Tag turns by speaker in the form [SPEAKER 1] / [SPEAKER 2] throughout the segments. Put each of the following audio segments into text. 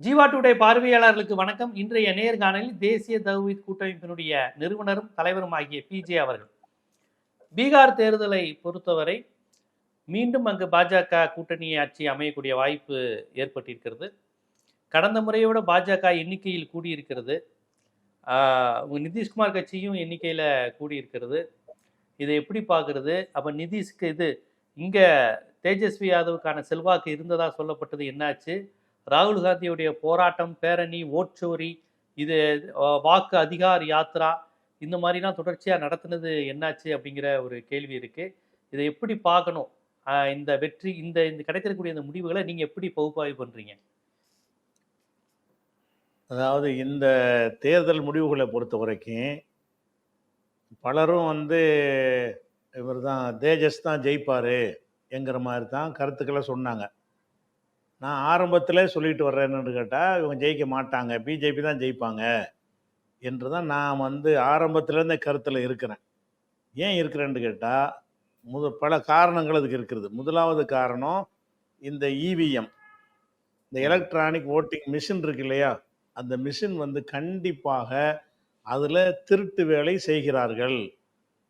[SPEAKER 1] Jeeva today பார்வையாளர்களுக்கு வணக்கம். இன்றைய நேர்காணலில் தேசிய தௌஹீத் கூட்டமைப்பினுடைய நிறுவனரும் தலைவரும் ஆகிய பிஜே அவர்கள். பீகார் தேர்தலை பொறுத்தவரை மீண்டும் அங்கு பாஜக கூட்டணி ஆட்சி அமையக்கூடிய வாய்ப்பு ஏற்பட்டிருக்கிறது. கடந்த முறையோட பாஜக எண்ணிக்கையில் கூடியிருக்கிறது. நிதிஷ்குமார் கட்சியும் எண்ணிக்கையில் கூடியிருக்கிறது. இதை எப்படி பார்க்கறது? அப்போ நிதிஷ்க்கு இது இங்கே தேஜஸ்வி யாதவுக்கான செல்வாக்கு இருந்ததாக சொல்லப்பட்டது என்னாச்சு? ராகுல் காந்தியுடைய போராட்டம் பேரணி ஓட்சோரி இது வாக்கு அதிகார் யாத்ரா இந்த மாதிரிலாம் தொடர்ச்சியாக நடத்தினது என்னாச்சு அப்படிங்கிற ஒரு கேள்வி இருக்குது இதை எப்படி பார்க்கணும்? இந்த வெற்றி இந்த இந்த கிடைத்திருக்கக்கூடிய இந்த முடிவுகளை நீங்கள் எப்படி பகுப்பாய்வு பண்ணுறீங்க
[SPEAKER 2] அதாவது இந்த தேர்தல் முடிவுகளை பொறுத்த வரைக்கும் பலரும் வந்து இவர் தான் தேஜஸ் தான் ஜெயிப்பார் என்கிற மாதிரி தான் கருத்துக்களை சொன்னாங்க. நான் ஆரம்பத்தில் சொல்லிட்டு வர்றேன்னு கேட்டால் இவங்க ஜெயிக்க மாட்டாங்க. பிஜேபி தான் ஜெயிப்பாங்க. என்று தான் நான் வந்து ஆரம்பத்துலேருந்தே கருத்தில் இருக்கிறேன். ஏன் இருக்கிறேன்னு கேட்டால் முத பல காரணங்கள் அதுக்கு இருக்கிறது முதலாவது காரணம் இந்த இவிஎம் இந்த எலக்ட்ரானிக் ஓட்டிங் மிஷின் இருக்கு இல்லையா? அந்த மிஷின் வந்து கண்டிப்பாக அதில் திருட்டு வேலை செய்கிறார்கள்.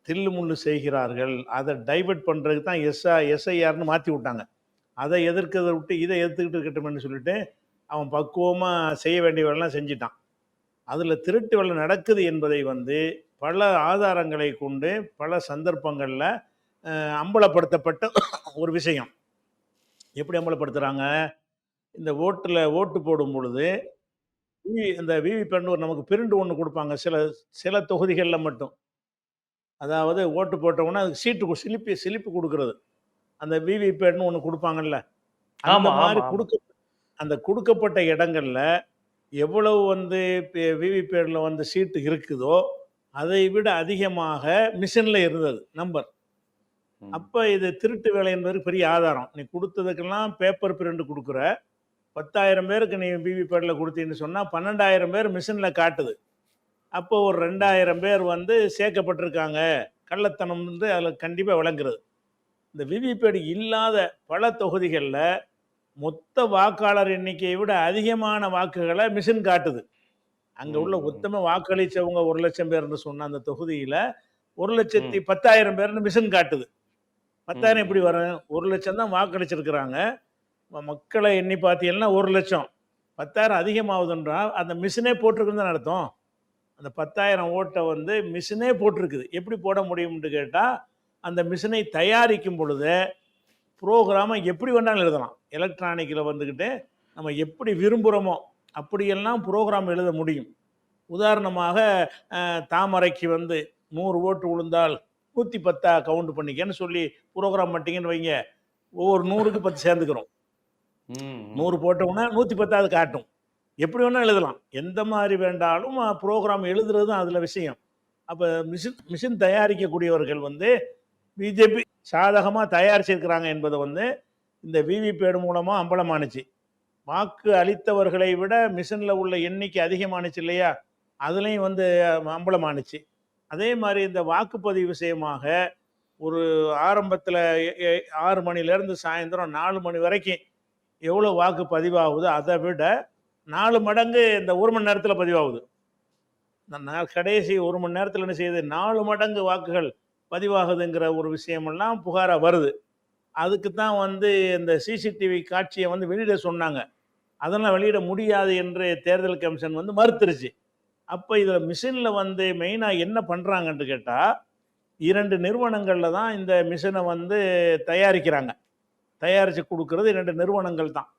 [SPEAKER 2] தில்லு முள்ளு செய்கிறார்கள். அதை டைவர்ட் பண்ணுறதுக்கு தான் எஸ்ஆ எஸ்ஐஆர்னு மாற்றி விட்டாங்க. அதை எதிர்க்கிறத விட்டு இதை எதிர்த்துக்கிட்டு இருக்கட்டும்னு சொல்லிட்டு அவன் பக்குவமாக செய்ய வேண்டிய செஞ்சிட்டான். அதில் திருட்டு வேலை நடக்குது என்பதை வந்து பல ஆதாரங்களை கொண்டு பல சந்தர்ப்பங்களில் அம்பலப்படுத்தப்பட்ட ஒரு விஷயம். எப்படி அம்பலப்படுத்துகிறாங்க இந்த ஓட்டில் ஓட்டு போடும் பொழுது இந்த விவிபேன் ஒரு நமக்கு பிரிண்டு ஒன்று கொடுப்பாங்க. சில சில தொகுதிகளில் மட்டும். அதாவது ஓட்டு போட்டவுடனே அதுக்கு சீட்டு சிலிப்பி சிலிப்பு கொடுக்கறது. அந்த விவிபேட்னு ஒன்று கொடுப்பாங்கல்ல. அந்த மாதிரி. கொடுக்க அந்த கொடுக்கப்பட்ட இடங்கள்ல எவ்வளவு வந்து விவிபேடில் வந்து சீட்டு இருக்குதோ அதை விட அதிகமாக மிஷினில் இருந்தது நம்பர். அப்போ இது திருட்டு வேலை என்பது பெரிய ஆதாரம். நீ கொடுத்ததுக்கெல்லாம் பேப்பர் பிரிண்ட் கொடுக்குற பத்தாயிரம் பேருக்கு நீ பிவிபேடில் கொடுத்தீங்கன்னு சொன்னால் பன்னெண்டாயிரம் பேர் மிஷினில் காட்டுது. அப்போ ஒரு ரெண்டாயிரம் பேர் வந்து சேர்க்கப்பட்டிருக்காங்க. கள்ளத்தனம் வந்து அதில் கண்டிப்பாக விளங்குறது. இந்த விவிபேடு இல்லாத பல தொகுதிகளில் மொத்த வாக்காளர் எண்ணிக்கையை விட அதிகமான வாக்குகளை மிஷின் காட்டுது. அங்கே உள்ள. உத்தம வாக்களிச்சவங்க ஒரு லட்சம் பேர்னு சொன்ன அந்த தொகுதியில் ஒரு லட்சத்தி பத்தாயிரம் பேர்னு மிஷின் காட்டுது. பத்தாயிரம். எப்படி வரும்? ஒரு லட்சம் தான் வாக்களிச்சிருக்கிறாங்க. மக்களை எண்ணி பார்த்தீங்கன்னா ஒரு லட்சம். பத்தாயிரம் அதிகமாகுதுன்றா அந்த மிஷினே போட்டிருக்குன்னு தான் அர்த்தம்? அந்த பத்தாயிரம் ஓட்டை வந்து மிஷினே போட்டிருக்குது. எப்படி போட முடியும்னு கேட்டால் அந்த மிஷினை தயாரிக்கும் பொழுது ப்ரோக்ராமை எப்படி வேணாலும் எழுதலாம். எலக்ட்ரானிக்கில் வந்துக்கிட்டு நம்ம எப்படி விரும்புகிறோமோ அப்படியெல்லாம் ப்ரோக்ராம் எழுத முடியும். உதாரணமாக தாமரைக்கு வந்து நூறு ஓட்டு விழுந்தால் நூற்றி பத்தா கவுண்ட் பண்ணிக்கன்னு சொல்லி ப்ரோக்ராம் பண்ணிட்டீங்கன்னு வைங்க. ஒவ்வொரு நூறுக்கு பத்து சேர்ந்துக்கிறோம். நூறு போட்டோம்னா நூற்றி பத்தாவது காட்டும். எப்படி வேணால் எழுதலாம். எந்த மாதிரி வேண்டாலும் ப்ரோக்ராம் எழுதுறது தான் அதில் விஷயம். அப்போ மிஷின் மிஷின் தயாரிக்கக்கூடியவர்கள் வந்து பிஜேபி சாதகமாக தயாரிச்சிருக்கிறாங்க என்பது வந்து இந்த விவிபேடு மூலமாக அம்பலமானுச்சு வாக்கு அளித்தவர்களை விட மிஷினில் உள்ள எண்ணிக்கை அதிகமானுச்சு இல்லையா? அதுலேயும் வந்து அம்பலமானுச்சு அதே மாதிரி இந்த வாக்குப்பதிவு விஷயமாக ஒரு ஆரம்பத்தில் ஆறு மணிலேருந்து சாயந்தரம் நாலு மணி வரைக்கும் எவ்வளோ வாக்கு பதிவாகுதோ அதை விட நாலு மடங்கு இந்த ஒரு மணி நேரத்தில் பதிவாகுது. கடைசி ஒரு மணி நேரத்தில் என்ன செய்யுது? நாலு மடங்கு வாக்குகள் பதிவாகுதுங்கிற ஒரு விஷயமெல்லாம் புகாராக வருது. அதுக்கு தான் வந்து இந்த சிசிடிவி காட்சியை வந்து வெளியிட சொன்னாங்க. அதெல்லாம் வெளியிட முடியாது என்று தேர்தல் கமிஷன் வந்து மறுத்துருச்சு. அப்போ இதில் மிஷினில் வந்து மெயினாக என்ன பண்ணுறாங்கன்னு கேட்டால் இரண்டு நிறுவனங்களில் தான் இந்த மிஷினை வந்து தயாரிக்கிறாங்க. தயாரித்து கொடுக்கறது இரண்டு நிறுவனங்கள் தான்.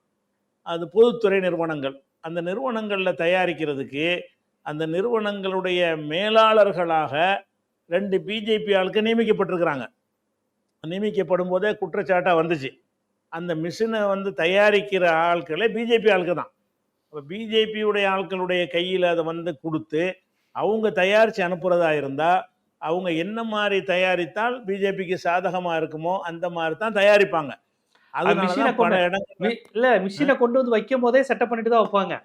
[SPEAKER 2] அது பொதுத்துறை நிறுவனங்கள். அந்த நிறுவனங்களில் தயாரிக்கிறதுக்கு அந்த நிறுவனங்களுடைய மேலாளர்களாக ரெண்டு பிஜேபி ஆளுக்கு நியமிக்கப்பட்டிருக்கிறாங்க. நியமிக்கப்படும் போதே குற்றச்சாட்டாக வந்துச்சு. அந்த மிஷினை வந்து தயாரிக்கிற ஆட்களே பிஜேபி ஆளுக்கு தான். அப்போ பிஜேபியுடைய ஆட்களுடைய கையில் அதை வந்து கொடுத்து அவங்க தயாரித்து அனுப்புகிறதா இருந்தால் அவங்க என்ன மாதிரி தயாரித்தால் பிஜேபிக்கு சாதகமாக இருக்குமோ அந்த மாதிரி தான் தயாரிப்பாங்க. அதனால
[SPEAKER 1] மிஷினை கொண்டு- மி- இல்ல மிஷினை கொண்டு வந்து வைக்கும் போதே செட்டப் பண்ணிட்டு தான் வைப்பாங்க.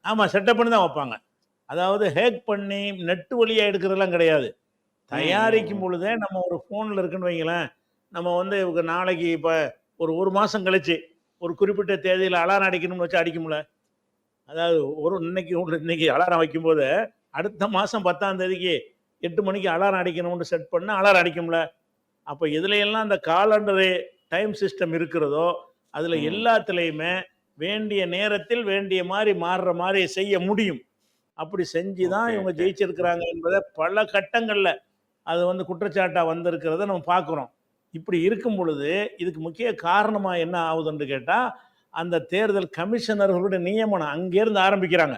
[SPEAKER 2] ஆமாம் செட்டப் பண்ணி தான் வைப்பாங்க. அதாவது ஹேக் பண்ணி நெட்டு வழியாக எடுக்கிறதெல்லாம் கிடையாது. தயாரிக்கும் பொழுதே நம்ம ஒரு ஃபோனில் இருக்குன்னு வைங்களேன் நம்ம வந்து நாளைக்கு இப்போ ஒரு ஒரு மாதம் கழிச்சு ஒரு குறிப்பிட்ட தேதியில் அலாரம் அடிக்கணும்னு வச்சு அடிக்கும்ல. அதாவது ஒரு இன்னைக்கு இன்னைக்கு அலாரம் வைக்கும்போது அடுத்த மாதம் பத்தாம் தேதிக்கு எட்டு மணிக்கு அலாரம் அடிக்கணும்னு செட் பண்ணால் அலாரம் அடிக்கும்ல. அப்போ இதுல எல்லாம் அந்த காலண்டரு டைம் சிஸ்டம் இருக்கிறதோ அதில். எல்லாத்துலேயுமே வேண்டிய நேரத்தில் வேண்டிய மாதிரி மாறுற மாதிரி செய்ய முடியும். அப்படி செஞ்சு தான் இவங்க. ஜெயிச்சிருக்கிறாங்க என்பதை பல கட்டங்களில் அது வந்து குற்றச்சாட்டாக வந்திருக்கிறத நம்ம பார்க்குறோம். இப்படி இருக்கும் பொழுது இதுக்கு முக்கிய காரணமாக என்ன ஆகுதுன்னு கேட்டால் அந்த தேர்தல் கமிஷனர்களுடைய நியமனம் அங்கேருந்து ஆரம்பிக்கிறாங்க.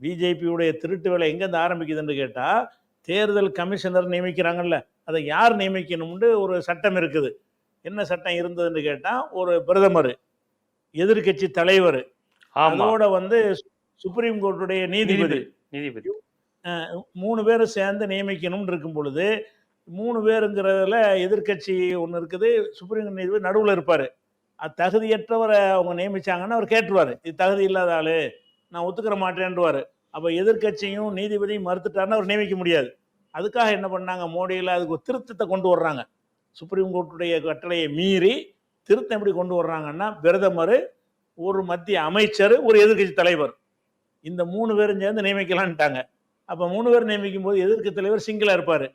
[SPEAKER 2] பிஜேபியுடைய திருட்டு வேலை எங்கேருந்து ஆரம்பிக்குதுன்னு கேட்டால் தேர்தல் கமிஷனர் நியமிக்கிறாங்கல்ல அதை யார் நியமிக்கணும்னு ஒரு சட்டம் இருக்குது. என்ன சட்டம் இருந்ததுன்னு கேட்டால் ஒரு பிரதமர் எதிர்க்கட்சி தலைவர். அதோட வந்து சுப்ரீம் கோர்ட்டுடைய நீதிபதி.
[SPEAKER 1] நீதிபதி
[SPEAKER 2] மூணு பேரும் சேர்ந்து நியமிக்கணும்னு இருக்கும் பொழுது மூணு பேருங்கிறதுல எதிர்க்கட்சி ஒன்று இருக்குது சுப்ரீம் நீதிபதி நடுவில் இருப்பார். அது தகுதியற்றவரை அவங்க நியமிச்சாங்கன்னா அவர் கேட்டுருவார். இது தகுதி இல்லாத ஆளு நான் ஒத்துக்கிற மாட்டேன்டுவார் அப்போ எதிர்க்கட்சியும் நீதிபதியும் மறுத்துட்டாருன்னா அவர் நியமிக்க முடியாது. அதுக்காக என்ன பண்ணாங்க? மோடியில் அதுக்கு ஒரு திருத்தத்தை கொண்டு வர்றாங்க. சுப்ரீம் கோர்ட்டுடைய கட்டளையை மீறி திருத்தம் எப்படி கொண்டு வர்றாங்கன்னா பிரதமர் ஒரு மத்திய அமைச்சர் ஒரு எதிர்க்கட்சி தலைவர். இந்த மூணு பேரும் சேர்ந்து நியமிக்கலான்ட்டாங்க. அப்போ மூணு பேர் நியமிக்கும் போது எதிர்க்கு தலைவர் சிங்கிளாக இருப்பார்.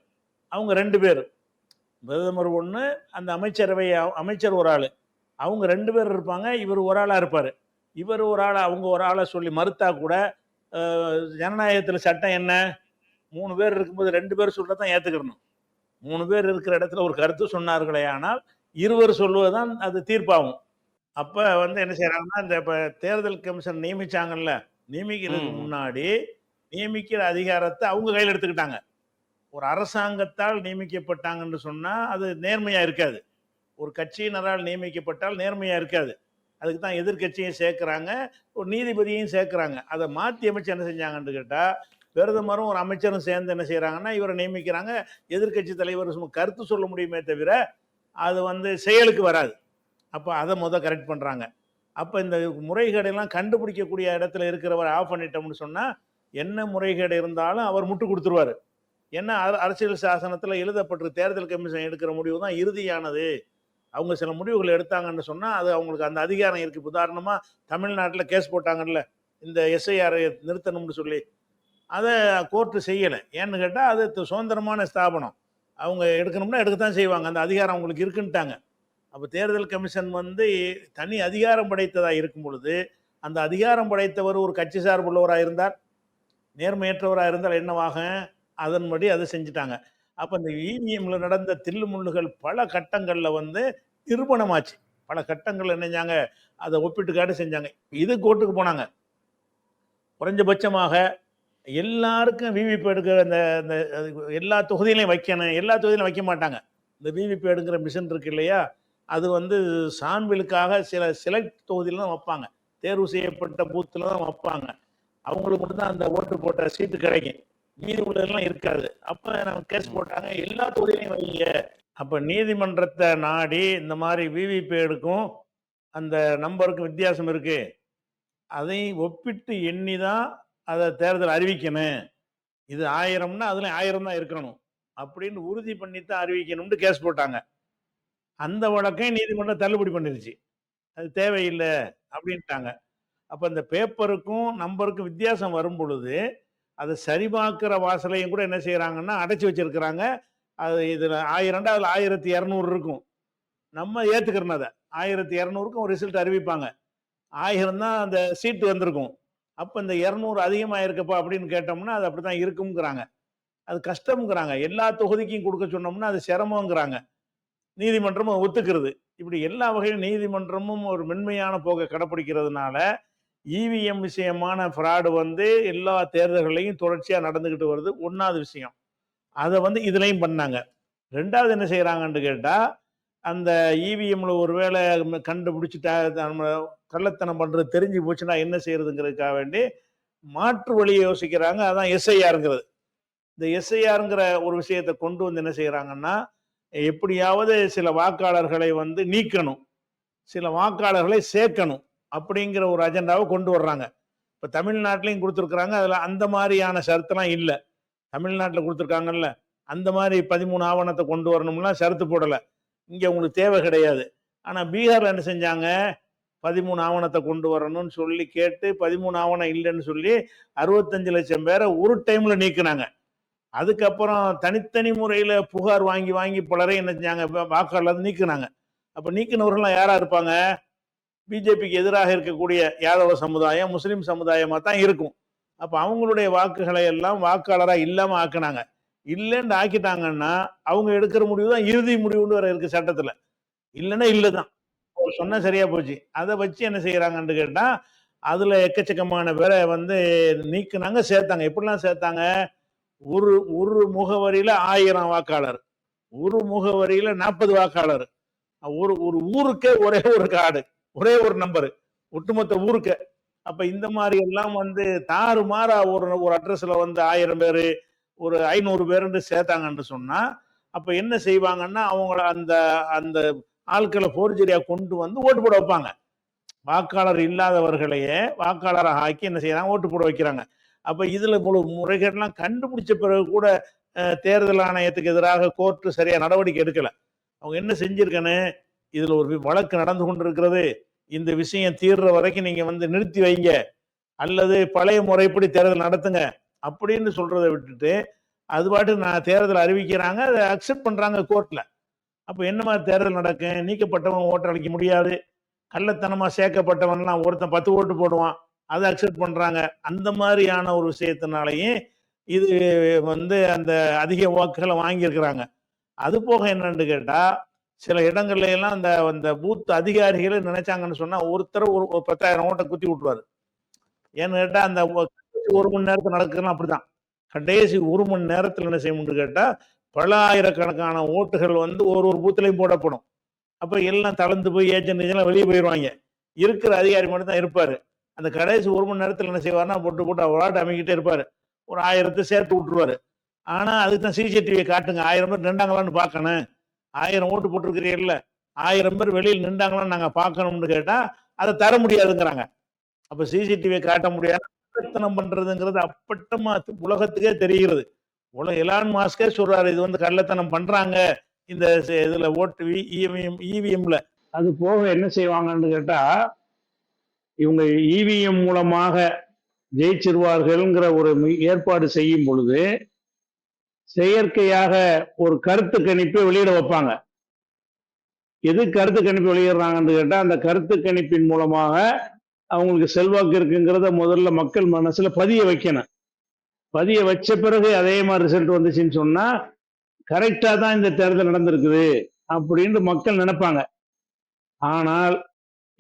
[SPEAKER 2] அவங்க ரெண்டு பேர். பிரதமர் ஒன்று அந்த அமைச்சரவை அமைச்சர் ஒரு ஆள். அவங்க ரெண்டு பேர் இருப்பாங்க இவர் ஒரு ஆளாக இருப்பார். இவர் ஒரு ஆளை அவங்க ஒரு ஆளை சொல்லி மறுத்தா கூட ஜனநாயகத்தில் சட்டம் என்ன? மூணு பேர் இருக்கும்போது ரெண்டு பேர் சொல்கிறத தான் ஏற்றுக்கிடணும் மூணு பேர் இருக்கிற இடத்துல ஒரு கருத்து சொன்னார்களே ஆனால் இருவர் சொல்லுவது தான் அது தீர்ப்பாகும். அப்போ வந்து என்ன செய்கிறாங்கன்னா இந்த இப்போ தேர்தல் கமிஷன் நியமித்தாங்கல்ல நியமிக்கிறதுக்கு. முன்னாடி நியமிக்கிற அதிகாரத்தை அவங்க கையில் எடுத்துக்கிட்டாங்க. ஒரு அரசாங்கத்தால் நியமிக்கப்பட்டாங்கன்னு சொன்னால் அது நேர்மையாக இருக்காது. ஒரு கட்சியினரால் நியமிக்கப்பட்டால் நேர்மையாக இருக்காது. அதுக்கு தான் எதிர்க்கட்சியும் சேர்க்குறாங்க ஒரு நீதிபதியையும் சேர்க்குறாங்க. அதை மாற்றி அமைச்சு என்ன செஞ்சாங்கன்னு கேட்டால் பிரதமரும் ஒரு அமைச்சரும் சேர்ந்து என்ன செய்கிறாங்கன்னா இவரை நியமிக்கிறாங்க. எதிர்க்கட்சி தலைவர் கருத்து சொல்ல முடியுமே தவிர அது வந்து செயலுக்கு வராது. அப்போ அதை முத கரெக்ட் பண்ணுறாங்க அப்போ இந்த முறைகேடெல்லாம் கண்டுபிடிக்கக்கூடிய இடத்துல இருக்கிறவர் ஆஃப் பண்ணிட்டோம்னு சொன்னால் என்ன முறைகேடு இருந்தாலும் அவர் முட்டு கொடுத்துருவார். ஏன்னா அரசியல் சாசனத்தில் எழுதப்பட்டு தேர்தல் கமிஷன் எடுக்கிற முடிவு தான் இறுதியானது. அவங்க சில முடிவுகள் எடுத்தாங்கன்னு சொன்னால் அது அவங்களுக்கு அந்த அதிகாரம் இருக்குது உதாரணமாக தமிழ்நாட்டில் கேஸ் போட்டாங்கல்ல இந்த எஸ்ஐஆரை நிறுத்தணும்னு சொல்லி. அதை கோர்ட்டு செய்யலை. ஏன்னு கேட்டால் அது சுதந்திரமான ஸ்தாபனம். அவங்க எடுக்கணும்னா எடுக்கத்தான் செய்வாங்க. அந்த அதிகாரம் அவங்களுக்கு இருக்குன்ட்டாங்க. அப்போ தேர்தல் கமிஷன் வந்து தனி அதிகாரம் படைத்ததாக இருக்கும் பொழுது அந்த அதிகாரம் படைத்தவர் ஒரு கட்சி சார்புள்ளவராக இருந்தார். நேர்மையற்றவராக இருந்தால் என்னவாகும் அதன்படி அதை செஞ்சுட்டாங்க. அப்போ இந்த இவிஎம்ல நடந்த தில்லுமுள்ளுகள் பல கட்டங்களில் வந்து நிரூபணமாச்சு. பல கட்டங்கள் என்னஞ்சாங்க அதை ஒப்பிட்டு காட்டி செஞ்சாங்க. இது கோர்ட்டுக்கு போனாங்க. குறைஞ்சபட்சமாக எல்லாருக்கும் விவிபேடுக்கு அந்த அந்த அது எல்லா தொகுதியிலையும் வைக்கணும். எல்லா தொகுதியிலும் வைக்க மாட்டாங்க. இந்த விவிபேடுங்கிற மிஷின் இருக்கு இல்லையா? அது வந்து சான்பிலுக்காக சில செலக்ட் தொகுதியில் தான் வைப்பாங்க. தேர்வு செய்யப்பட்ட பூத்தில் தான் வைப்பாங்க. அவங்களுக்கு மட்டும் தான் அந்த ஓட்டு போட்ட சீட்டு கிடைக்கும். மீதி உள்ளதெல்லாம் இருக்காது. அப்போ நம்ம கேஸ் போட்டாங்க எல்லா தொகுதியிலையும் வைங்க. அப்போ நீதிமன்றத்தை நாடி இந்த மாதிரி விவிபேடுக்கும் அந்த நம்பருக்கும் வித்தியாசம் இருக்கு. அதை ஒப்பிட்டு எண்ணி தான் அதை தேர்தல் அறிவிக்கணும். இது ஆயிரம்னா அதில் ஆயிரம் தான் இருக்கணும். அப்படின்னு உறுதி பண்ணி தான் அறிவிக்கணும்னு கேஸ் போட்டாங்க. அந்த வழக்கை நீதிமன்றம் தள்ளுபடி பண்ணிருச்சு. அது தேவையில்லை அப்படின்ட்டாங்க. அப்போ இந்த பேப்பருக்கும் நம்பருக்கும் வித்தியாசம் வரும் பொழுது அதை சரிபார்க்கிற வாசலையும் கூட என்ன செய்கிறாங்கன்னா அடைச்சி வச்சிருக்கிறாங்க. அது இதில் ஆயிரம்டா அதில் ஆயிரத்தி இரநூறு இருக்கும். நம்ம ஏற்றுக்கிறோம் அதை. ஆயிரத்தி இரநூறுக்கும் ஒரு ரிசல்ட் அறிவிப்பாங்க. ஆயிரம் தான் அந்த சீட்டு வந்திருக்கும். அப்போ இந்த இரநூறு அதிகமாக இருக்கப்பா அப்படின்னு கேட்டோம்னா அது அப்படி தான் இருக்குங்கிறாங்க அது கஷ்டம்ங்கிறாங்க. எல்லா தொகுதிக்கும் கொடுக்க சொன்னோம்னா அது சிரமங்கிறாங்க. நீதிமன்றமும் ஒத்துக்கிறது. இப்படி எல்லா வகையிலும் நீதிமன்றமும் ஒரு மென்மையான போக்கை கடைப்பிடிக்கிறதுனால இவிஎம் விஷயமான ஃப்ராடு வந்து எல்லா தேர்தல்களையும் தொடர்ச்சியாக நடந்துக்கிட்டு வருது. ஒன்றாவது விஷயம். அதை வந்து இதுலேயும் பண்ணாங்க. ரெண்டாவது என்ன செய்கிறாங்கன்னு கேட்டால் அந்த இவிஎம்ல ஒருவேளை கண்டுபிடிச்சிட்டா நம்ம கள்ளத்தனம் பண்ணுறது தெரிஞ்சு போச்சுன்னா என்ன செய்யறதுங்கிறதுக்காக வேண்டி மாற்று வழியை யோசிக்கிறாங்க. அதான் எஸ்ஐஆருங்கிறது இந்த எஸ்ஐஆருங்கிற ஒரு விஷயத்தை கொண்டு வந்து என்ன செய்கிறாங்கன்னா எப்படியாவது சில வாக்காளர்களை வந்து நீக்கணும். சில வாக்காளர்களை சேர்க்கணும் அப்படிங்கிற ஒரு அஜெண்டாவை கொண்டு வர்றாங்க. இப்போ தமிழ்நாட்டிலையும் கொடுத்துருக்குறாங்க. அதில் அந்த மாதிரியான ஷரத்துலாம் இல்லை. தமிழ்நாட்டில் கொடுத்துருக்காங்கல்ல. அந்த மாதிரி பதிமூணு ஆவணத்தை கொண்டு வரணும்லாம் ஷரத்து போடலை. இங்கே உங்களுக்கு தேவை கிடையாது. ஆனால் பீகாரில் என்ன செஞ்சாங்க? பதிமூணு ஆவணத்தை கொண்டு வரணும்னு சொல்லி கேட்டு பதிமூணு ஆவணம் இல்லைன்னு சொல்லி அறுபத்தஞ்சு லட்சம் பேரை ஒரு டைமில் நீக்கினாங்க. அதுக்கப்புறம் தனித்தனி முறையில் புகார் வாங்கி வாங்கி பலரை என்ன செஞ்சாங்க? வாக்காளர் நீக்குனாங்க. அப்போ நீக்கினவர்கள்லாம் யாராக இருப்பாங்க? பிஜேபிக்கு எதிராக இருக்கக்கூடிய யாதவ சமுதாயம் முஸ்லீம் சமுதாயமாக தான் இருக்கும். அப்போ அவங்களுடைய வாக்குகளை எல்லாம் வாக்காளராக இல்லாமல் ஆக்குனாங்க. இல்லைன்னு ஆக்கிட்டாங்கன்னா அவங்க எடுக்கிற முடிவு தான் இறுதி முடிவுன்னு வர இருக்கு சட்டத்தில். இல்லைன்னா இல்லை தான் அவர் சொன்னா சரியா போச்சு. அதை வச்சு என்ன செய்யறாங்கன்னு கேட்டால் அதில் எக்கச்சக்கமான பேரை வந்து நீக்குனாங்க சேர்த்தாங்க. எப்படிலாம் சேர்த்தாங்க? ஒரு ஒரு முகவரியில ஆயிரம் வாக்காளர். ஒரு முகவரியில நாற்பது வாக்காளர். ஒரு ஒரு ஊருக்கே ஒரே ஒரு கார்டு ஒரே ஒரு நம்பரு ஒட்டுமொத்த ஊருக்கு. அப்ப இந்த மாதிரி எல்லாம் வந்து தாறு மாறா ஒரு ஒரு அட்ரஸ்ல வந்து ஆயிரம் பேர் ஒரு ஐநூறு பேருன்னு சேர்த்தாங்கன்னு சொன்னா அப்ப என்ன செய்வாங்கன்னா அவங்கள அந்த அந்த ஆட்களை போர்ஜரியா கொண்டு வந்து ஓட்டு போட வைப்பாங்க. வாக்காளர் இல்லாதவர்களையே வாக்காளராக ஆக்கி என்ன செய்யறாங்க? ஓட்டு போட வைக்கிறாங்க. அப்போ இதில் முழு முறைகேடெல்லாம் கண்டுபிடிச்ச பிறகு கூட தேர்தல் ஆணையத்துக்கு எதிராக கோர்ட்டு சரியாக நடவடிக்கை எடுக்கலை. அவங்க என்ன செஞ்சுருக்கன்னு இதில் ஒரு வழக்கு நடந்து கொண்டிருக்கிறது. இந்த விஷயம் தீர்ற வரைக்கும் நீங்கள் வந்து நிறுத்தி வைங்க. அல்லது பழைய முறைப்படி தேர்தல் நடத்துங்க. அப்படின்னு சொல்கிறத விட்டுட்டு அது பாட்டு நான் தேர்தல் அறிவிக்கிறாங்க அதை அக்செப்ட் பண்ணுறாங்க கோர்ட்டில் அப்போ என்ன மாதிரி தேர்தல் நடக்கும் நீக்கப்பட்டவன் ஓட்டு அளிக்க முடியாது. கள்ளத்தனமாக சேர்க்கப்பட்டவன்லாம் ஒருத்தன் பத்து ஓட்டு போடுவான். அதை அக்செப்ட் பண்ணுறாங்க அந்த மாதிரியான ஒரு விஷயத்தினாலையும் இது வந்து அந்த அதிக வாக்குகளை வாங்கியிருக்கிறாங்க. அது போக என்னன்னு கேட்டால் சில இடங்கள்ல எல்லாம் அந்த அந்த பூத் அதிகாரிகளை நினைச்சாங்கன்னு சொன்னால் ஒருத்தர் ஒரு ஒரு பத்தாயிரம் ஓட்டை குத்தி விட்டுருவாரு. ஏன்னு கேட்டால் அந்த ஒரு மணி நேரத்தில் நடக்குதுன்னா அப்படிதான். கடைசி ஒரு மணி நேரத்தில் என்ன செய்யணும்னு கேட்டால் பல ஆயிரக்கணக்கான ஓட்டுகள் வந்து ஒரு ஒரு பூத்துலையும் போடப்படும். அப்போ எல்லாம் தளர்ந்து போய் ஏஜென்ட் இதெல்லாம் வெளியே போயிடுவாங்க இருக்கிற அதிகாரி மட்டும் தான் இருப்பார். அந்த கடைசி ஒரு மணி நேரத்தில் என்ன செய்வார்னா போட்டு போட்டு அவராட்டு அமைக்கிட்டே இருப்பார். ஒரு ஆயிரத்தை சேர்த்து விட்டுருவாரு. ஆனால் அதுக்கு தான் சிசிடிவியை காட்டுங்க. ஆயிரம் பேர் நின்றாங்களான்னு பார்க்கணும். ஆயிரம் ஓட்டு போட்டிருக்கிறீங்கல்ல ஆயிரம் பேர் வெளியில் நின்றாங்களான்னு நாங்கள் பார்க்கணும்னு கேட்டால் அதை தர முடியாதுங்கிறாங்க. அப்போ சிசிடிவியை காட்ட முடியாது. கள்ளத்தனம் பண்ணுறதுங்கிறது அப்பட்டமா உலகத்துக்கே தெரிகிறது. உலக எலான் மாஸ்கே சொல்றாரு இது வந்து கள்ளத்தனம் பண்றாங்க. இந்த ச- இதுல ஓட்டு இவிஎம் இவிஎம்ல அது போக என்ன செய்வாங்கன்னு கேட்டா இவங்க இவிஎம் மூலமாக ஜெயிச்சிருவார்கள்ங்கிற ஒரு ஏற்பாடு செய்யும் பொழுது செயற்கையாக ஒரு கருத்து கணிப்பை வெளியிட வைப்பாங்க. எது கருத்து கணிப்பு வெளியிடுறாங்கன்னு கேட்டால் அந்த கருத்து கணிப்பின் மூலமாக அவங்களுக்கு செல்வாக்கு இருக்குங்கிறத முதல்ல மக்கள் மனசுல பதிய வைக்கணும். பதிய வச்ச பிறகு அதே மாதிரி ரிசல்ட் வந்துச்சுன்னு சொன்னா கரெக்டா தான் இந்த தேர்தல் நடந்திருக்குது அப்படின்னு மக்கள் நினைப்பாங்க. ஆனால்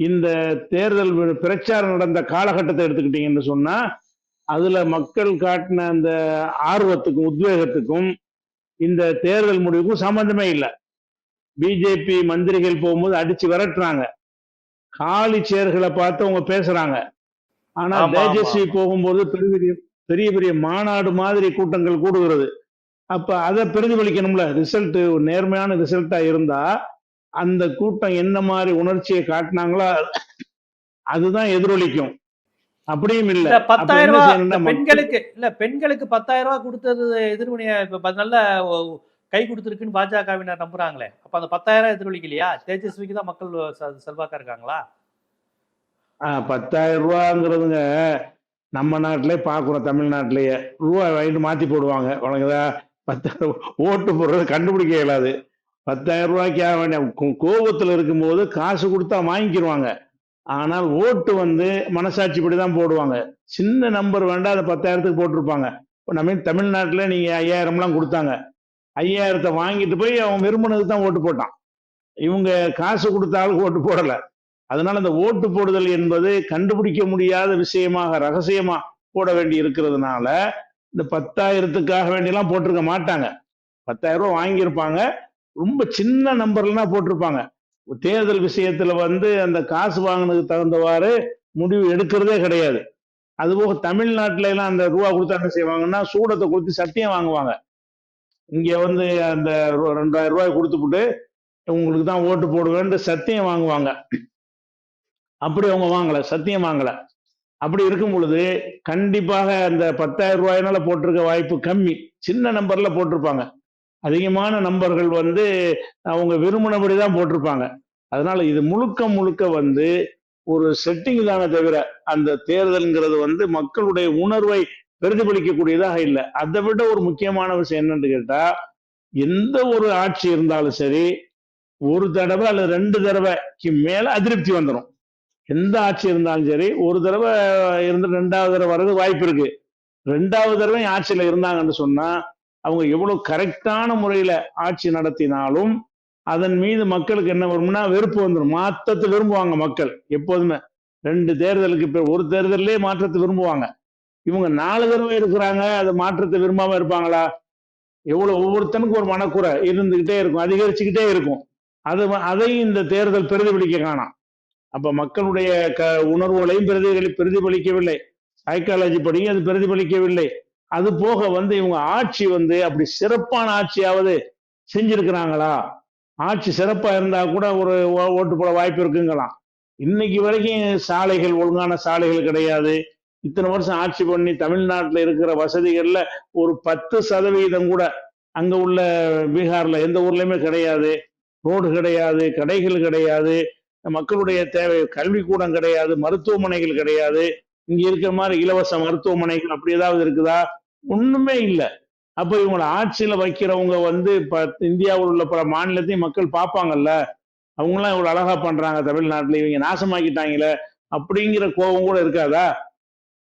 [SPEAKER 2] இந்த தேர்தல் பிரச்சாரம் நடந்த காலகட்டத்தை எடுத்துக்கிட்டீங்கன்னு சொன்னா அதுல மக்கள் காட்டின அந்த ஆர்வத்துக்கும் உத்வேகத்துக்கும் இந்த தேர்தல் முடிவுக்கும் சம்பந்தமே இல்லை. பிஜேபி மந்திரிகள் போகும்போது அடிச்சு விரட்டுறாங்க. காலி சேர்களை பார்த்து அவங்க பேசுறாங்க. ஆனா தேஜஸ்வி. போகும்போது பெரிய பெரிய பெரிய பெரிய மாநாடு மாதிரி கூட்டங்கள் கூடுகிறது. அப்ப அதை பிரதிபலிக்கணும்ல. ரிசல்ட் நேர்மையான ரிசல்ட்டா இருந்தா அந்த கூட்டம் என்ன மாதிரி உணர்ச்சியை காட்டினாங்களோ அதுதான் எதிரொலிக்கும். அப்படியும் இல்ல.
[SPEAKER 1] பத்தாயிரம் ரூபாய் பெண்களுக்கு இல்ல பெண்களுக்கு பத்தாயிரம் ரூபாய் கொடுத்தது இப்ப ப- நல்ல கை கொடுத்துருக்குன்னு பாஜகவினர் நம்புறாங்களே. அப்ப அந்த பத்தாயிரம் எதிரொலிக்கலையா? தேஜஸ்விக்கு தான் மக்கள் செல்வாக்கா இருக்காங்களா?
[SPEAKER 2] பத்தாயிரம் ரூபாங்கிறதுங்க நம்ம நாட்டிலே பார்க்குறோம் தமிழ்நாட்டிலேயே. ரூபாய் வாங்கிட்டு மாத்தி போடுவாங்க. வழங்குதா? பத்தாயிரம் ஓட்டு போடுறது கண்டுபிடிக்க இயலாது. பத்தாயிரம் ரூபாய்க்கு ஆக வேண்டிய கோ- இருக்கும்போது காசு கொடுத்தா வாங்கிக்கிடுவாங்க ஆனால் ஓட்டு வந்து மனசாட்சிப்படி தான் போடுவாங்க. சின்ன நம்பர் வேண்டாம் அதை பத்தாயிரத்துக்கு போட்டிருப்பாங்க. நம்ம தமிழ்நாட்டில் நீங்கள் ஐயாயிரம்லாம் கொடுத்தாங்க. ஐயாயிரத்தை வாங்கிட்டு போய் அவன் விரும்பினதுக்கு தான் ஓட்டு போட்டான். இவங்க காசு கொடுத்தாலும் ஓட்டு போடலை. அதனால அந்த ஓட்டு போடுதல் என்பது கண்டுபிடிக்க முடியாத விஷயமாக ரகசியமா போட வேண்டி இருக்கிறதுனால இந்த பத்தாயிரத்துக்காக வேண்டியெல்லாம் போட்டிருக்க மாட்டாங்க. பத்தாயிரம் ரூபா வாங்கியிருப்பாங்க. ரொம்ப சின்ன நம்பர்லாம் போட்டிருப்பாங்க. தேர்தல் விஷயத்துல வந்து அந்த காசு வாங்கினதுக்கு தகுந்தவாறு முடிவு எடுக்கிறதே கிடையாது. அதுபோக தமிழ்நாட்டில எல்லாம் அந்த ரூபா கொடுத்தா என்ன செய்வாங்கன்னா சூடத்தை கொடுத்து சத்தியம் வாங்குவாங்க. இங்க வந்து அந்த ரெண்டாயிரம் ரூபாய் கொடுத்துப்புட்டு உங்களுக்கு தான் ஓட்டு போடுவேன்ட்டு சத்தியம் வாங்குவாங்க. அப்படி அவங்க வாங்கல சத்தியம் வாங்கல. அப்படி இருக்கும் பொழுது கண்டிப்பாக அந்த பத்தாயிரம் ரூபாயினால போட்டிருக்க வாய்ப்பு கம்மி. சின்ன நம்பர்ல போட்டிருப்பாங்க. அதிகமான நம்பர்கள் வந்து அவங்க விரும்பினபடி தான் போட்டிருப்பாங்க. அதனால இது முழுக்க முழுக்க வந்து ஒரு செட்டிங் தானே தவிர அந்த தேர்தல்ங்கிறது வந்து மக்களுடைய உணர்வை பிரதிபலிக்கக்கூடியதாக இல்லை. அதை விட ஒரு முக்கியமான விஷயம் என்னன்னு கேட்டா எந்த ஒரு ஆட்சி இருந்தாலும் சரி ஒரு தடவை அல்லது ரெண்டு தடவைக்கு மேல அதிருப்தி வந்துடும் எந்த ஆட்சி இருந்தாலும் சரி ஒரு தடவை இருந்து ரெண்டாவது தடவை வர்றது வாய்ப்பு இருக்கு. ரெண்டாவது தடவை ஆட்சியில இருந்தாங்கன்னு சொன்னா அவங்க எவ்வளவு கரெக்டான முறையில ஆட்சி நடத்தினாலும் அதன் மீது மக்களுக்கு என்ன வரும்னா வெறுப்பு வந்துடும் மாற்றத்தை விரும்புவாங்க மக்கள். எப்போதுமே ரெண்டு தேர்தலுக்கு இப்ப ஒரு தேர்தலே மாற்றத்தை விரும்புவாங்க. இவங்க நாலு தடவை இருக்கிறாங்க அது மாற்றத்தை விரும்பாம இருப்பாங்களா? எவ்வளவு ஒவ்வொருத்தனுக்கும் ஒரு மனக்குறை இருந்துகிட்டே இருக்கும் அதிகரிச்சுக்கிட்டே இருக்கும். அது அதையும் இந்த தேர்தல் பிரதிபலிக்க காணாம். அப்ப மக்களுடைய க உணர்வுகளையும் பிரதிபலி பிரதிபலிக்கவில்லை. சைக்காலஜி படி அது பிரதிபலிக்கவில்லை. அது போக வந்து இவங்க ஆட்சி வந்து அப்படி சிறப்பான ஆட்சியாவது செஞ்சிருக்கிறாங்களா? ஆட்சி சிறப்பா இருந்தா கூட ஒரு ஓ- ஓட்டு போட வாய்ப்பு இருக்குங்களாம். இன்னைக்கு வரைக்கும் சாலைகள் ஒழுங்கான சாலைகள் கிடையாது. இத்தனை வருஷம் ஆட்சி பண்ணி தமிழ்நாட்டில் இருக்கிற வசதிகளில் ஒரு பத்து சதவீதம் கூட அங்கே உள்ள பீகாரில் எந்த ஊர்லேயுமே கிடையாது. ரோடு கிடையாது கடைகள் கிடையாது. மக்களுடைய தேவை கல்விக்கூடம் கிடையாது மருத்துவமனைகள் கிடையாது. இங்கே இருக்கிற மாதிரி இலவச மருத்துவமனைகள் அப்படி ஏதாவது இருக்குதா? ஒண்ணுமே இல்லை. அப்ப இவங்கள ஆட்சியில வைக்கிறவங்க வந்து இப்ப இந்தியாவில் உள்ள பல மாநிலத்தையும் மக்கள் பார்ப்பாங்கல்ல. அவங்களாம் இவ்வளவு அழகா பண்றாங்க தமிழ்நாட்டுல இவங்க நாசமாக்கிட்டாங்களே அப்படிங்கிற கோபம் கூட இருக்காதா?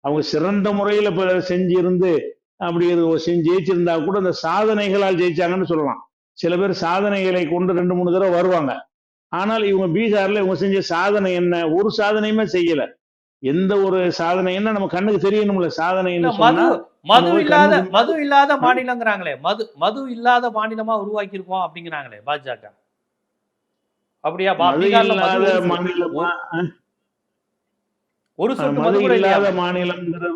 [SPEAKER 2] அவங்க சிறந்த முறையில இப்ப செஞ்சிருந்து அப்படி செஞ்சு ஜெயிச்சிருந்தா கூட அந்த சாதனைகளால் ஜெயிச்சாங்கன்னு சொல்லலாம். சில பேர் சாதனைகளை கொண்டு ரெண்டு மூணு தடவை வருவாங்க. ஆனால் இவங்க பீகார்ல இவங்க செஞ்ச சாதனை என்ன? ஒரு சாதனையுமே செய்யல. எந்த ஒரு சாதனை என்ன நம்ம கண்ணுக்கு தெரியணும்ல சாதனைன்னு
[SPEAKER 1] இல்ல, மது இல்லாத மது இல்லாத மாநிலங்கிறாங்களே மது மது இல்லாத மாநிலமா உருவாக்கி இருக்கோம் அப்படிங்கிறாங்களே பாஜக. அப்படியா.
[SPEAKER 2] மாநிலமா?
[SPEAKER 1] ஒரு
[SPEAKER 2] மது இல்லாத மாநிலம்ங்கிறது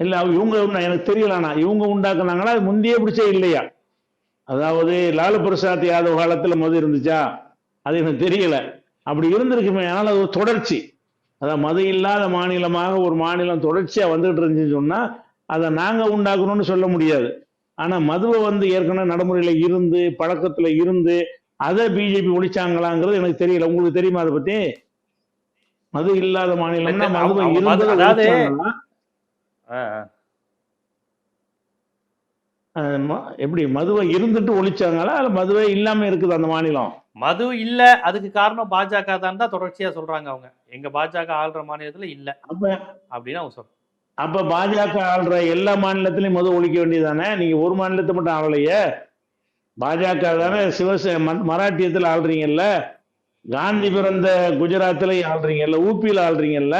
[SPEAKER 2] இல்ல இவங்க எனக்கு தெரியலண்ணா. இவங்க உண்டாக்குனாங்களா அது முந்தைய பிடிச்சே இல்லையா? அதாவது லாலு பிரசாத் யாதவ் காலத்துல மது இருந்துச்சா? அது எனக்கு தெரியல. அப்படி இருந்திருக்குமே ஆனால் அது ஒரு தொடர்ச்சி. அதான் மது இல்லாத மாநிலமாக ஒரு மாநிலம் தொடர்ச்சியா வந்துகிட்டு இருந்துச்சுன்னு சொன்னா அதை நாங்க உண்டாக்கணும்னு சொல்ல முடியாது. ஆனா மதுவை வந்து ஏற்கனவே நடைமுறையில இருந்து பழக்கத்துல இருந்து அதை பிஜேபி ஒழிச்சாங்களாங்கிறது எனக்கு தெரியல. உங்களுக்கு தெரியுமா அதை பத்தி? மது இல்லாத மாநிலம்னா
[SPEAKER 1] அவங்க-
[SPEAKER 2] மதுவை இருந்ததை எப்படி மதுவை இருந்துட்டு ஒழிச்சாங்களா? இல்ல மதுவே இல்லாம இருக்குது அந்த மாநிலம்?
[SPEAKER 1] மது இல்ல அதுக்கு காரணம் பாஜக தான் தான் தொடர்ச்சியா சொல்றாங்க அவங்க. எங்க பாஜக ஆள்ற மாநிலத்துல இல்ல.
[SPEAKER 2] அப்ப
[SPEAKER 1] அப்படின்னு அவங்க சொல்றாங்க.
[SPEAKER 2] அப்ப பாஜக ஆள்ற எல்லா மாநிலத்திலயும் மது ஒழிக்க வேண்டியதானே நீங்க ஒரு மாநிலத்தை மட்டும் ஆளலையே. பாஜக தானே சிவசே மராட்டியத்துல ஆள்றீங்கல்ல? காந்தி பிறந்த குஜராத்ல ஆள்றீங்கல்ல? ஊபியில ஆள்றீங்கல்ல?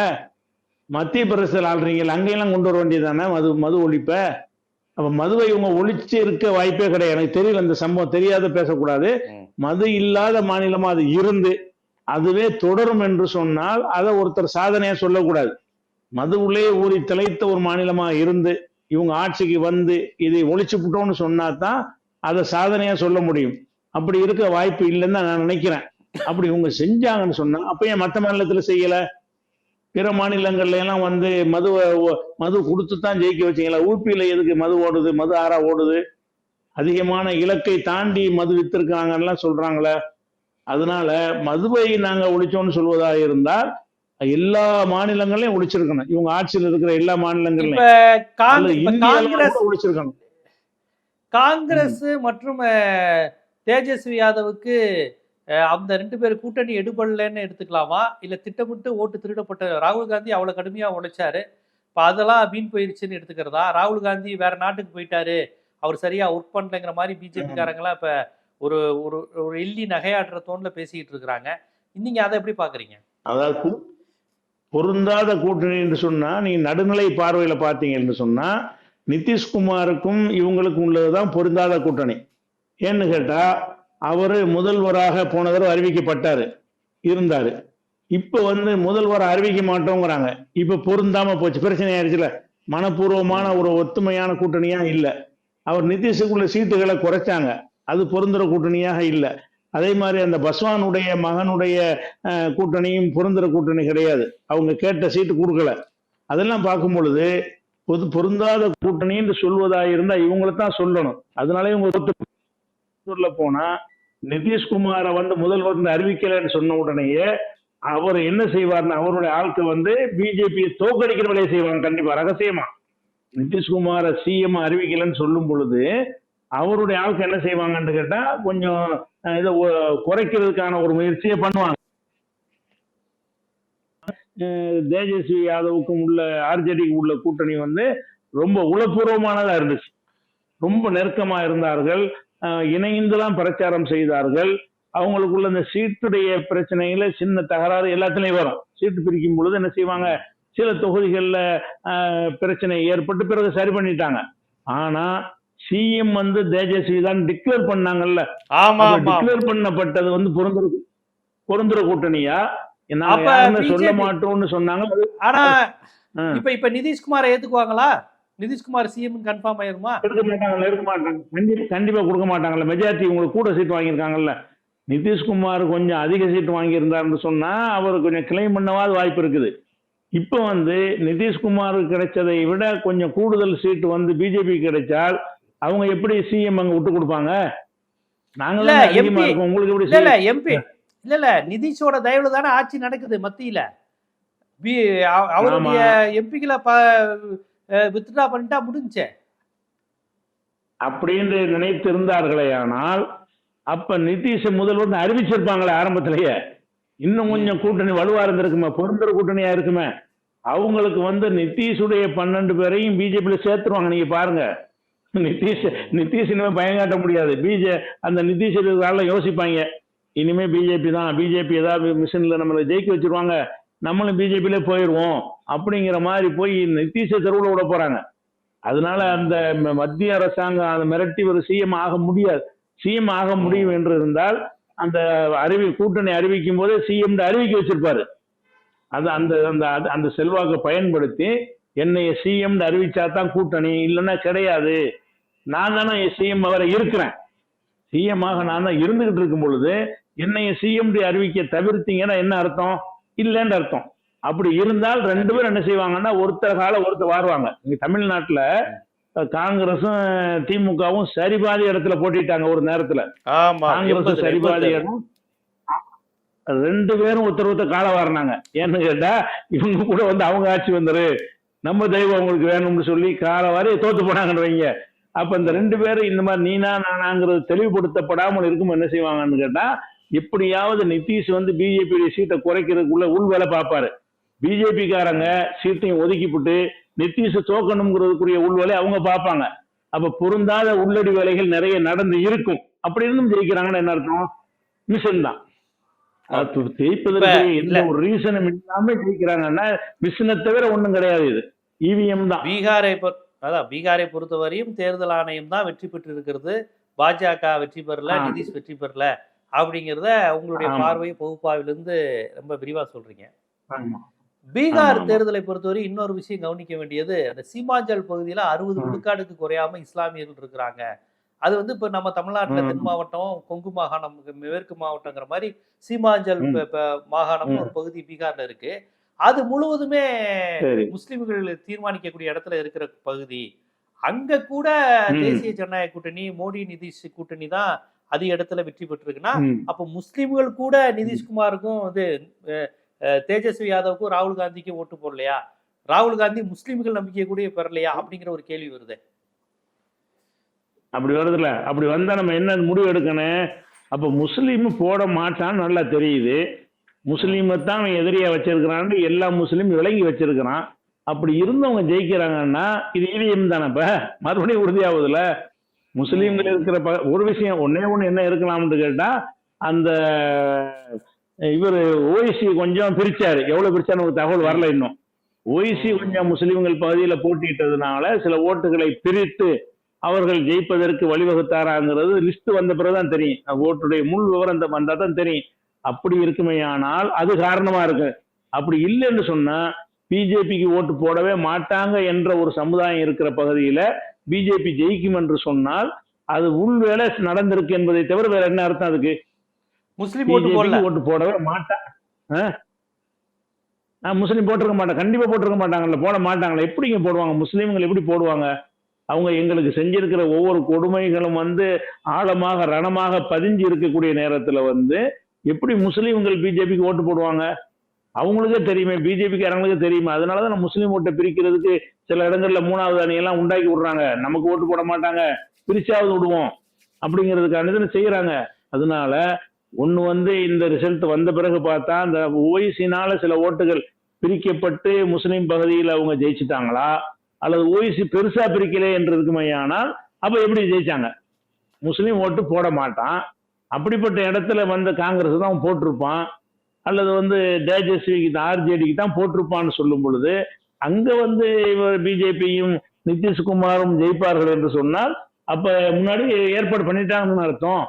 [SPEAKER 2] மத்திய பிரதேசத்தில் ஆள்றீங்கல்ல? அங்கெல்லாம் கொண்டு வர வேண்டியதானே மது மது ஒழிப்ப? அப்ப மதுவை இவங்க ஒழிச்சு இருக்க வாய்ப்பே கிடையாது. எனக்கு தெரியல இந்த சம்பவம் தெரியாத பேசக்கூடாது. மது இல்லாத மாநிலமா அது இருந்து அதுவே தொடரும் என்று சொன்னால் அதை ஒருத்தர் சாதனையா சொல்லக்கூடாது. மது உள்ளே ஊறி திளைத்த ஒரு மாநிலமா இருந்து இவங்க ஆட்சிக்கு வந்து இதை ஒழிச்சு விட்டோம்னு சொன்னா தான் அதை சாதனையா சொல்ல முடியும். அப்படி இருக்க வாய்ப்பு இல்லைன்னு தான் நான் நினைக்கிறேன். அப்படி இவங்க செஞ்சாங்கன்னு சொன்னா அப்ப ஏன் மற்ற மாநிலத்துல செய்யல? பிற மாநிலங்கள்ல எல்லாம் வந்து மது மது கொடுத்து தான் ஜெயிக்க வச்சீங்களா? ஊபியில எதுக்கு மது ஓடுது மது ஆறா ஓடுது? அதிகமான இலக்கை தாண்டி மது வித்திருக்காங்கலாம் சொல்றாங்களே. அதனால மதுவை நாங்க ஒழிச்சோம்னு சொல்வதா இருந்தால் எல்லா மாநிலங்களையும் ஒழிச்சிருக்கணும். இவங்க ஆட்சியில் இருக்கிற எல்லா மாநிலங்களையும் ஒழிச்சிருக்கணும்.
[SPEAKER 1] காங்கிரஸ் மற்றும் தேஜஸ்வி யாதவுக்கு அந்த ரெண்டு பேர் கூட்டணி எடுபடலைன்னு எடுத்துக்கலாமா? இல்ல திட்டமிட்டு ஓட்டு திருடப்பட்ட ராகுல் காந்தி அவ்வளவு கடுமையா உழைச்சாரு இப்ப அதெல்லாம் வீண் போயிருச்சுன்னு எடுத்துக்கிறதா? ராகுல் காந்தி வேற நாட்டுக்கு போயிட்டாரு. அவர் சரியா ஒர்க் பண்ணலைங்கிற மாதிரி பிஜேபி இப்போ இப்ப ஒரு ஒரு ஒரு எள்ளி நகையாடுற தோண்ல பேசிக்கிட்டு இருக்கிறாங்க. நீங்க அதை எப்படி பாக்குறீங்க?
[SPEAKER 2] அதாவது பொருந்தாத கூட்டணி என்று சொன்னா நீங்க நடுநிலை பார்வையில பாத்தீங்கன்னு சொன்னா நிதிஷ்குமாருக்கும் இவங்களுக்கும் உள்ளதுதான் பொருந்தாத கூட்டணி. ஏன்னு கேட்டா அவர் முதல்வராக போன தடவை அறிவிக்கப்பட்டார் இருந்தார். இப்போ வந்து முதல்வர் அறிவிக்க மாட்டோங்கிறாங்க. இப்போ பொருந்தாம போச்சு. பிரச்சனை ஆயிடுச்சுல. மனப்பூர்வமான ஒரு ஒத்துமையான கூட்டணியாக இல்லை. அவர் நிதிஷுக்குள்ள சீட்டுகளை குறைச்சாங்க. அது பொருந்துற கூட்டணியாக இல்லை. அதே மாதிரி அந்த பஸ்வானுடைய மகனுடைய கூட்டணியும் பொருந்துற கூட்டணி கிடையாது. அவங்க கேட்ட சீட்டு கொடுக்கல. அதெல்லாம் பார்க்கும் பொழுது பொது பொருந்தாத கூட்டணின்னு சொல்வதாக இருந்தால் இவங்களை தான் சொல்லணும். அதனால இவங்க ஒத்து- சொல்ல போனால் நிதிஷ்குமாரை வந்து முதல்வர் வந்து அறிவிக்கலைன்னு சொன்ன உடனேயே அவர் என்ன செய்வார்னு அவருடைய ஆட்கள் வந்து பிஜேபியை தோக்கடிக்கிற வேலையை செய்வாங்க கண்டிப்பா ரகசியமா. நிதிஷ்குமாரை சிஎம் அறிவிக்கலைன்னு சொல்லும் பொழுது அவருடைய ஆட்கள் என்ன செய்வாங்கன்னு கேட்டா கொஞ்சம் இதை குறைக்கிறதுக்கான ஒரு முயற்சியை பண்ணுவாங்க. அஹ், தேஜஸ்வி யாதவுக்கும் உள்ள ஆர்ஜேடிக்கு உள்ள கூட்டணி வந்து ரொம்ப உளப்பூர்வமானதா இருந்துச்சு. ரொம்ப நெருக்கமா இருந்தார்கள். இணைந்துலாம் பிரச்சாரம் செய்தார்கள். அவங்களுக்குள்ள இந்த சீட்டுடைய பிரச்சனையில சின்ன தகராறு எல்லாத்துலயும் வரும். சீட்டு பிரிக்கும் பொழுது என்ன செய்வாங்க? சில தொகுதிகள்ல பிரச்சனை ஏற்பட்டு பிறகு சரி பண்ணிட்டாங்க. ஆனா சிஎம் வந்து தேஜஸ்வி தான் டிக்ளேர் பண்ணாங்கல்ல.
[SPEAKER 1] ஆமா
[SPEAKER 2] டிக்ளேர் பண்ணப்பட்டது வந்து பொருந்துற பொருந்துற கூட்டணியா? யாருமே சொல்ல மாட்டோம்னு சொன்னாங்க.
[SPEAKER 1] ஆனா இப்ப இப்ப நிதிஷ்குமாரை ஏத்துக்குவாங்களா? நிதிஷ்குமார் சிஎம் கன்ஃபார்ம் ஆயிருமா?
[SPEAKER 2] எடுக்க மாட்டாங்கல்ல எடுக்க மாட்டாங்க கண்டிப்பா கொடுக்க மாட்டாங்கல்ல. மெஜாரிட்டி உங்களுக்கு கூட சீட் வாங்கியிருக்காங்கல்ல. நிதிஷ்குமார் கொஞ்சம் அதிக சீட் வாங்கியிருந்தாருன்னு சொன்னா அவர் கொஞ்சம் கிளைம் பண்ணவாது வாய்ப்பு இருக்குது. இப்போ வந்து நிதிஷ்குமாருக்கு கிடைச்சதை விட கொஞ்சம் கூடுதல் சீட் வந்து பிஜேபி கிடைச்சால் அவங்க எப்படி சிஎம் அங்க விட்டு கொடுப்பாங்க? நாங்க
[SPEAKER 1] இல்ல,
[SPEAKER 2] தான் அதிகமா
[SPEAKER 1] MP
[SPEAKER 2] இருக்கோம். உங்களுக்கு எப்படி
[SPEAKER 1] இல்ல? எம்பி இல்ல இல்ல நிதிஷோட தயவுல தானே ஆட்சி நடக்குது மத்தியில. அவருடைய எம்பிக்களை வித்ட்ரா பண்ணிட்டா முடிஞ்சே.
[SPEAKER 2] அப்படின்னு நினைத்து இருந்தார்களே ஆனால் அப்ப நிதிஷ் முதல்வர் அறிவிச்சிருப்பாங்களே ஆரம்பத்திலேயே. இன்னும் கொஞ்சம் கூட்டணி வலுவா இருந்திருக்குமே பொருந்தர கூட்டணியா இருக்குமே. அவங்களுக்கு வந்து நிதிஷுடைய பன்னெண்டு பேரையும் பிஜேபியில சேர்த்துருவாங்க நீங்க பாருங்க. நிதிஷ் நிதிஷ் இனிமே பயம் காட்ட முடியாது. பிஜே அந்த நிதிஷ் இருக்கிறால யோசிப்பாங்க. இனிமே பிஜேபி தான். பிஜேபி ஏதாவது மிஷின்ல நம்மளை ஜெயிக்க வச்சிருவாங்க. நம்மளும் பிஜேபியில போயிடுவோம் அப்படிங்கிற மாதிரி போய் நிதிஷை தெருவில் விட போறாங்க. அதனால அந்த ம- மத்திய அரசாங்கம் அதை மிரட்டி ஒரு சிஎம் ஆக முடியாது. சிஎம் ஆக முடியும் என்று இருந்தால் அந்த அறிவி கூட்டணி அறிவிக்கும் போதே சிஎம் அறிவிக்க வச்சிருப்பாரு. அது அந்த அந்த அது- அந்த செல்வாக்கை பயன்படுத்தி என்னைய சிஎம் அறிவிச்சா தான் கூட்டணி இல்லைன்னா கிடையாது. நான் தானே சிஎம் வர இருக்கிறேன். சிஎம் ஆக நான் தான் இருந்துகிட்டு இருக்கும் பொழுது என்னைய சிஎம் அறிவிக்க தவிர்த்தீங்கன்னா என்ன அர்த்தம்? இல்லைன்னு அர்த்தம். அப்படி இருந்தால் ரெண்டு பேரும் என்ன செய்வாங்கன்னா ஒருத்தர் கால ஒருத்தர் வாருவாங்க. இங்க தமிழ்நாட்டுல அஹ், காங்கிரஸும் திமுகவும் சரிபாதி இடத்துல போட்டிட்டாங்க ஒரு நேரத்துல.
[SPEAKER 1] எண்பதுல,
[SPEAKER 2] சரிபாதி. இடம் ரெண்டு பேரும் ஒருத்தர் ஒருத்தர் கால வாரினாங்க. ஏன்னு கேட்டா இவங்க கூட வந்து அவங்க ஆட்சி வந்துரு. நம்ம தெய்வம் அவங்களுக்கு வேணும்னு சொல்லி கால வாரி தோத்து போனாங்கன்னு வைங்க. அப்ப இந்த ரெண்டு பேரும் இந்த மாதிரி நீனா நானாங்கிறது தெளிவுபடுத்தப்படாமல் இருக்கும் என்ன செய்வாங்கன்னு கேட்டா எப்படியாவது நிதிஷ் வந்து பிஜேபி சீட்டை குறைக்கிறதுக்குள்ள உள் வேலை பார்ப்பாரு. பிஜேபி காரங்க சீட்டையும் ஒதுக்கிவிட்டு நிதிஷ் தோக்கணுங்கிறதுக்குரிய உள் வேலை அவங்க பார்ப்பாங்க. அப்ப பொருந்தாத உள்ளடி வேலைகள் நிறைய நடந்து இருக்கும். அப்படி இருந்தும் ஜெயிக்கிறாங்கன்னு என்ன அர்த்தம்? மிஷின் தான். ஜெயிப்பதற்கு எந்த. ஒரு ரீசனும் இல்லாம ஜெயிக்கிறாங்கன்னா மிஷினை தவிர ஒண்ணும் கிடையாது இது. இவிஎம் தான்.
[SPEAKER 1] பீகாரை அதான் பீகாரை பொறுத்தவரையும் தேர்தல் ஆணையம் தான் வெற்றி பெற்று இருக்கிறது பாஜக வெற்றி பெறல. நிதிஷ் வெற்றி பெறல. அப்படிங்கிறத உங்களுடைய. பார்வை பகுப்பாவிலிருந்து ரொம்ப விரிவா சொல்றீங்க. பீகார். தேர்தலை பொறுத்தவரை இன்னொரு விஷயம் கவனிக்க வேண்டியது அந்த சீமாஞ்சல் பகுதியில அறுபது. விழுக்காடுக்கு குறையாம இஸ்லாமியர்கள் இருக்கிறாங்க அது வந்து இப்ப நம்ம தமிழ்நாட்டுல. தென் மாவட்டம் கொங்கு மாகாணம் மேற்கு மாவட்டங்கிற மாதிரி சீமாஞ்சல்
[SPEAKER 2] ம்.
[SPEAKER 1] ப- ப- மாகாணம்னு
[SPEAKER 2] ம்.
[SPEAKER 1] ஒரு பகுதி பீகார்ல இருக்கு அது முழுவதுமே முஸ்லிம்கள் தீர்மானிக்கக்கூடிய இடத்துல இருக்கிற பகுதி அங்க கூட. தேசிய ஜனநாயக கூட்டணி மோடி நிதிஷ் கூட்டணி தான் அதிக இடத்துல வெற்றி பெற்றிருக்குன்னா. அப்ப முஸ்லிம்கள் கூட நிதிஷ்குமாருக்கும் வந்து தேஜஸ்வி யாதவுக்கும் ராகுல் காந்திக்கும் ஓட்டு போடலையா? ராகுல் காந்தி முஸ்லிம்கள் நம்பிக்கை கூட பெறலையா? அப்படிங்கிற ஒரு கேள்வி வருது.
[SPEAKER 2] அப்படி வருதுல்ல. அப்படி வந்தா நம்ம என்ன முடிவு எடுக்கணும்? அப்ப முஸ்லீம் போட மாட்டான்னு நல்லா தெரியுது. முஸ்லீமை தான் அவன் எதிரியா வச்சிருக்கிறான்னு எல்லா முஸ்லீம் விளங்கி வச்சிருக்கிறான். அப்படி இருந்தவங்க ஜெயிக்கிறாங்கன்னா இது இவிஎம் தானே இப்ப மறுபடியும் உறுதியாகுதுல முஸ்லீம்கள் இருக்கிற ப- ஒரு விஷயம் ஒன்னே ஒண்ணு என்ன இருக்கலாம்னு கேட்டா அந்த இவர் ஓய்சி கொஞ்சம் பிரிச்சாரு. எவ்வளவு பிரிச்சாரு ஒரு தகவல் வரல இன்னும். ஓய்சி கொஞ்சம் முஸ்லீம்கள் பகுதியில போட்டியிட்டதுனால சில ஓட்டுகளை பிரித்து அவர்கள் ஜெயிப்பதற்கு வழிவகுத்தாராங்கிறது லிஸ்ட் வந்த பிறகுதான் தெரியும். ஓட்டுடைய முள் விவரம் இந்த வந்தா தான் தெரியும். அப்படி இருக்குமேயானால் அது காரணமா இருக்கு. அப்படி இல்லைன்னு சொன்னா பிஜேபிக்கு ஓட்டு போடவே மாட்டாங்க என்ற ஒரு சமுதாயம் இருக்கிற பகுதியில பிஜேபி ஜெயிக்கும் என்று சொன்னால் அது உள் வேலை நடந்திருக்கு என்பதை தவிர வேற என்ன அர்த்தம் அதுக்கு?
[SPEAKER 1] முஸ்லிம் ஓட்டு
[SPEAKER 2] ஓட்டு போடவே மாட்டான் நான் முஸ்லீம் போட்டிருக்க மாட்டேன். கண்டிப்பா போட்டிருக்க மாட்டாங்கல்ல. போட மாட்டாங்களா. எப்படிங்க போடுவாங்க? முஸ்லீம்கள் எப்படி போடுவாங்க? அவங்க எங்களுக்கு செஞ்சிருக்கிற ஒவ்வொரு கொடுமைகளும் வந்து ஆழமாக ரணமாக பதிஞ்சு இருக்கக்கூடிய நேரத்துல வந்து எப்படி முஸ்லீம்கள் பிஜேபிக்கு ஓட்டு போடுவாங்க? அவங்களுக்கே தெரியுமே பிஜேபிக்காரங்களுக்கே தெரியுமே. அதனால தான் முஸ்லீம் ஓட்டை பிரிக்கிறதுக்கு சில இடங்கள்ல மூணாவது அணியெல்லாம் உண்டாக்கி விடுறாங்க. நமக்கு ஓட்டு போட மாட்டாங்க. பிரிச்சாவது விடுவோம். அப்படிங்கிறதுக்கான செய்யறாங்க அதனால ஒண்ணு வந்து இந்த ரிசல்ட் வந்த பிறகு பார்த்தா அந்த ஓய்சினால சில ஓட்டுகள் பிரிக்கப்பட்டு முஸ்லீம் பகுதியில் அவங்க ஜெயிச்சுட்டாங்களா? அல்லது ஓய்சி பெருசா பிரிக்கலே என்று இருக்குமையானால் அப்ப எப்படி ஜெயிச்சாங்க? முஸ்லீம் ஓட்டு போட மாட்டான். அப்படிப்பட்ட இடத்துல வந்து காங்கிரஸ் தான் போட்டிருப்பான். அல்லது வந்து தேஜஸ்விக்கு ஆர்ஜேடிக்கு தான் போட்டிருப்பான்னு சொல்லும் பொழுது அங்க வந்து இவர் பிஜேபியும் நிதிஷ்குமாரும் ஜெயிப்பார்கள் என்று சொன்னால் அப்ப முன்னாடி ஏற்பாடு பண்ணிட்டாங்கன்னு அர்த்தம்.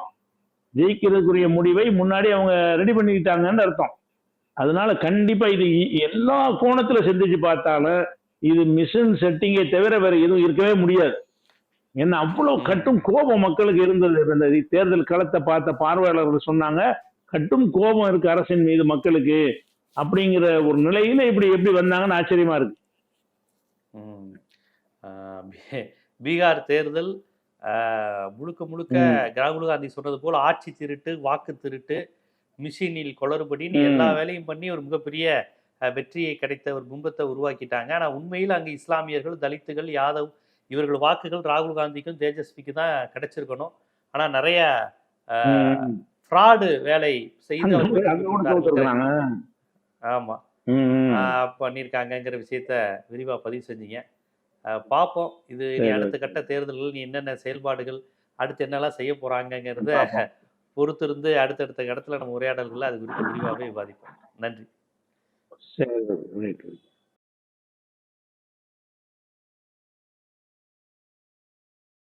[SPEAKER 2] ஜெயிக்கிறதுக்குரிய முடிவை முன்னாடி அவங்க ரெடி பண்ணிக்கிட்டாங்கன்னு அர்த்தம். அதனால கண்டிப்பா இது எல்லா கோணத்துல சிந்திச்சு பார்த்தாலும் இது மிஷின் செட்டிங்கை தவிர வேற எதுவும் இருக்கவே முடியாது. ஏன்னா அவ்வளவு கட்டும் கோபம் மக்களுக்கு இருந்தது. இந்த தேர்தல் களத்தை பார்த்த பார்வையாளர்கள் சொன்னாங்க கட்டும் கோபம் இருக்கு அரசின் மீது மக்களுக்கு அப்படிங்கிற ஒரு நிலையில இப்படி எப்படி வந்தாங்கன்னு ஆச்சரியமா இருக்கு.
[SPEAKER 1] பீகார் தேர்தல் ஆஹ் முழுக்க முழுக்க ராகுல் காந்தி சொன்னது போல ஆட்சி திருட்டு வாக்கு திருட்டு மிஷினில் குளறுபடின்னு. எல்லா வேலையும் பண்ணி ஒரு மிகப்பெரிய வெற்றியை கிடைத்த ஒரு பிம்பத்தை உருவாக்கிட்டாங்க. ஆனா உண்மையில் அங்க இஸ்லாமியர்கள் தலித்துகள் யாதவ் இவர்கள் வாக்குகள் ராகுல் காந்திக்கும் தேஜஸ்விக்கு தான் கிடைச்சிருக்கணும். ஆனா நிறைய. ஃப்ராடு வேலை செய்து ஆமா. பண்ணியிருக்காங்கங்கிற விஷயத்த விரிவாக பதிவு செஞ்சீங்க. பார்ப்போம் இது
[SPEAKER 2] சரி.
[SPEAKER 1] அடுத்த கட்ட தேர்தல்கள் நீ என்னென்ன செயல்பாடுகள் அடுத்து என்னெல்லாம் செய்ய போறாங்கங்கிறத
[SPEAKER 2] பார்ப்போம்.
[SPEAKER 1] பொறுத்திருந்து அடுத்தடுத்த இடத்துல நம்ம உரையாடல்கள் அது குறித்து விரிவாகவே விவாதிப்போம். நன்றி.
[SPEAKER 2] சரி